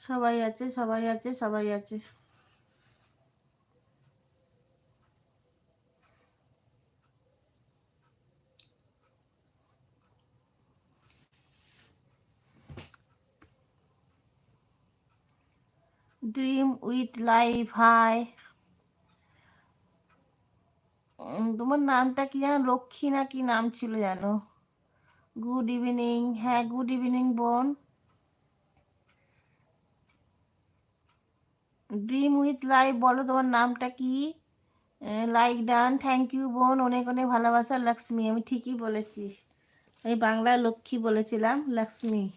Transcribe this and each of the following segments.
সবাই আছে সবাই আছে সবাই আছে। ড্রিম উইথ লাইফ হাই তোমার নামটা কি জানো লক্ষ্মী না কি নাম ছিল জানো গুড ইভিনিং হ্যাঁ গুড ইভিনিং বোন। ড্রিম উইথ লাইফ বলো, তোমার নামটা কি? লাইক ডান থ্যাংক ইউ বোন, অনেক অনেক ভালোবাসা, লক্ষ্মী, আমি ঠিকই বলেছি। আমি বাংলায় লক্ষ্মী বলেছিলাম, লক্ষ্মী।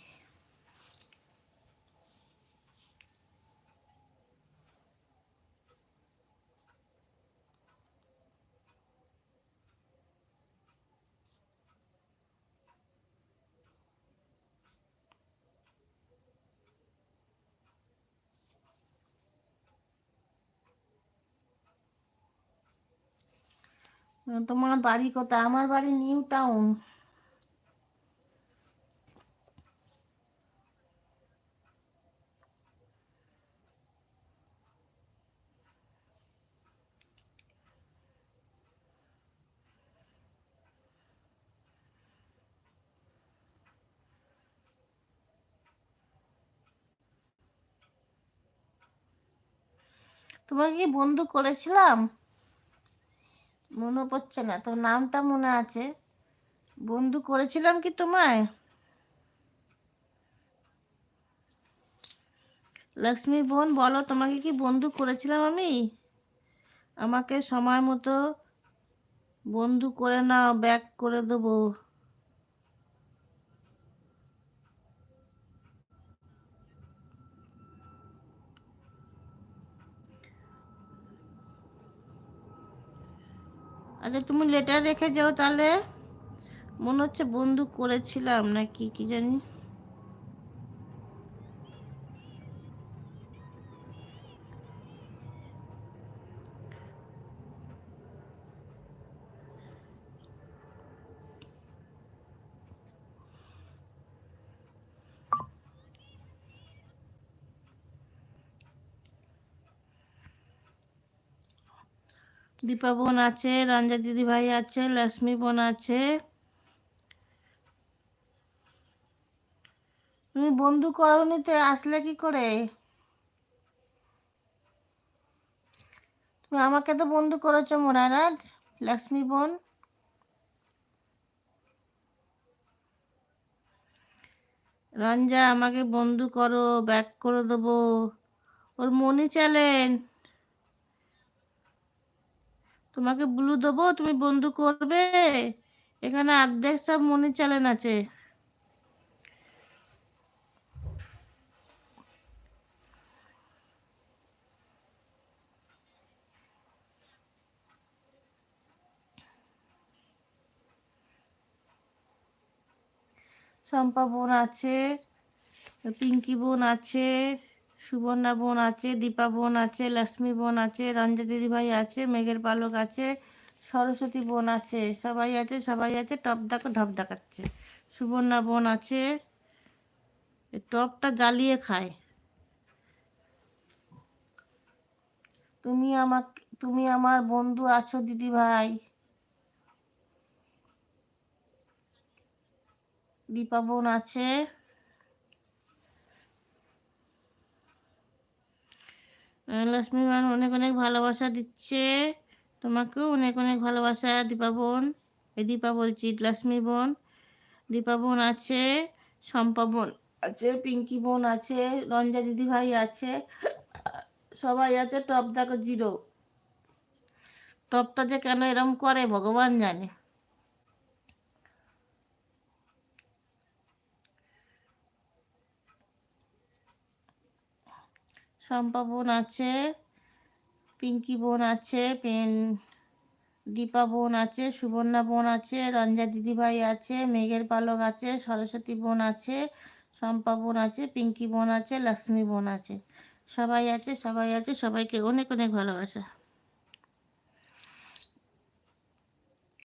তোমার বাড়ি কোথায়? আমার বাড়ি নিউ টাউন। তোমাকে কি বন্ধু করেছিলাম? মনে পড়ছে না। তোর নামটা মনে আছে? বন্ধু করেছিলাম কি তোমায়? লক্ষ্মী বোন, বলো তোমাকে কি বন্ধু করেছিলাম আমি? আমাকে সময় মতো বন্ধু করে নাও ব্যাক করে দেবো। আচ্ছা তুমি লেটার রেখে যাও তাহলে। মনে হচ্ছে বন্ধু করেছিলাম না কি কি জানি। দীপা বোন আছে, রঞ্জা দিদি ভাই আছে, লক্ষ্মী বোন আছে। তুমি বন্ধু করণীতে আসলে কি করে? তুমি আমাকে তো বন্ধু করেছ মোরারাজ লক্ষ্মী বোন। রঞ্জা, আমাকে বন্ধু করো, ব্যাক করে দেবো। ওর মনি চ্যালেঞ্জ। তোমাকে ব্লু দেবো, তুমি বন্ধু করবে। এখানে অর্ধেক সব মনি চ্যালেঞ্জ আছে। শম্পা বোন আছে, পিঙ্কি বোন আছে। সুবর্ণা বোন আছে, দীপা বোন আছে, লক্ষ্মী বোন আছে, রঞ্জা দিদিভাই আছে, মেঘের পালক আছে, সরস্বতী বোন আছে, সবাই আছে সবাই আছে, টপ ডাকা ঢপ ডাকাচ্ছে। সুবর্ণা বোন আছে টপটা জ্বালিয়ে খায়। তুমি আমাকে, তুমি আমার বন্ধু আছো দিদি ভাই। দীপা বোন আছে। লক্ষ্মী মান অনেক অনেক ভালোবাসা দিচ্ছে। তোমাকেও অনেক অনেক ভালোবাসা, দীপা বোন। এই দীপা বলছি, লক্ষ্মী বোন। দীপা বোন আছে, শম্পা বোন আছে, পিঙ্কি বোন আছে, রঞ্জা দিদি ভাই আছে, সবাই আছে টপ দেখো জিরো। টপটা যে কেন এরম করে, ভগবান জানে। শম্পা বোন আছে, পিঙ্কি বোন আছে, পেন, দীপা বোন আছে, সুবর্ণা বোন আছে, রঞ্জা দিদিভাই আছে, মেঘের পালক আছে, সরস্বতী বোন আছে, শম্পা বোন আছে, পিঙ্কি বোন আছে, লক্ষ্মী বোন আছে। সবাই আছে সবাই আছে, সবাইকে অনেক অনেক ভালোবাসা।